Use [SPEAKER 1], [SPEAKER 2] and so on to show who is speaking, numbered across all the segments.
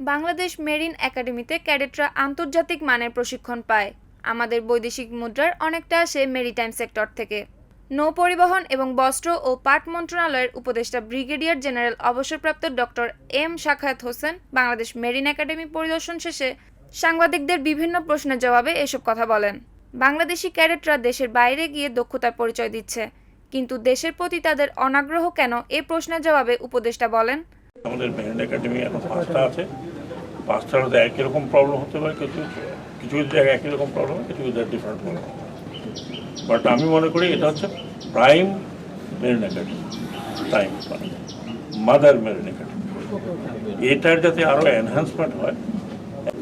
[SPEAKER 1] Bangladesh marine একাডেমিতে ক্যাডেটরা আন্তর্জাতিক মানের প্রশিক্ষণ পায়। আমাদের বৈদেশিক মুদ্রার অনেকটা আসে মেরিটাইম সেক্টর থেকে। নৌ পরিবহন এবং বস্ত্র ও পাট মন্ত্রণালয়ের উপদেষ্টা ব্রিগেডিয়ার জেনারেল অবসরপ্রাপ্ত doctor M Sakhawat Hossain Bangladesh marine academy পরিদর্শন শেষে সাংবাদিকদের বিভিন্ন প্রশ্নের জবাবে এসব কথা বলেন। বাংলাদেশি ক্যাডেটরা দেশের বাইরে গিয়ে দক্ষতার পরিচয় দিচ্ছে, কিন্তু দেশের প্রতি তাদের অনাগ্রহ কেন এ প্রশ্নের জবাবে উপদেষ্টা বলেন
[SPEAKER 2] আমাদের মেরিন একাডেমি এখন পাঁচটা আছে। পাঁচটার মধ্যে একই রকম প্রবলেম হতে পারে, কিছু কিছু কিছু জায়গায় একই রকম প্রবলেম কিছু কিছু ডিফারেন্ট প্রবলেম বাট আমি মনে করি এটা হচ্ছে prime marine academy prime mother marine academy. এটার যাতে আরও এনহ্যান্সমেন্ট হয়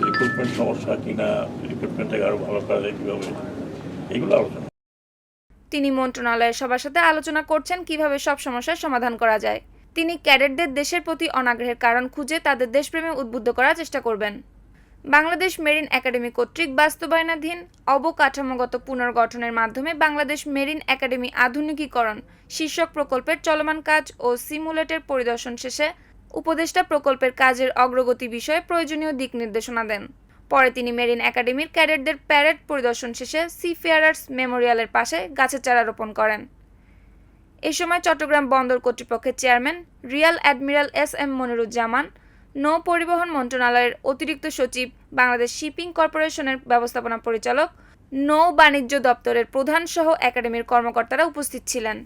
[SPEAKER 2] রিক্রুটমেন্ট সমস্যা কিনা রিক্রুটমেন্টটাকে আরও ভালো করা যায় কীভাবে, এগুলো আলোচনা।
[SPEAKER 1] তিনি মন্ত্রণালয়ের সবার সাথে আলোচনা করছেন কীভাবে সব সমস্যার সমাধান করা যায়। তিনি ক্যাডেটদের দেশের প্রতি অনাগ্রহের কারণ খুঁজে তাদের দেশপ্রেমে উদ্বুদ্ধ করার চেষ্টা করবেন। বাংলাদেশ মেরিন একাডেমি কর্তৃক বাস্তবায়নাধীন অবকাঠামোগত পুনর্গঠনের মাধ্যমে বাংলাদেশ মেরিন একাডেমি আধুনিকীকরণ, শীর্ষক প্রকল্পের চলমান কাজ ও সিমুলেটের পরিদর্শন শেষে উপদেষ্টা প্রকল্পের কাজের অগ্রগতি বিষয়ে প্রয়োজনীয় দিক নির্দেশনা দেন। পরে তিনি মেরিন একাডেমির ক্যাডেটদের প্যারেড পরিদর্শন শেষে সিফেয়ারার্স মেমোরিয়ালের পাশে গাছের চারা রোপণ করেন। এ সময় চট্টগ্রাম বন্দর কর্তৃপক্ষের chairman rear admiral S M Moniruzzaman, নৌ পরিবহন মন্ত্রণালয়ের অতিরিক্ত সচিব, বাংলাদেশ শিপিং কর্পোরেশনের ব্যবস্থাপনা পরিচালক, নৌ বাণিজ্য দপ্তরের প্রধান সহ একাডেমির কর্মকর্তারা উপস্থিত ছিলেন।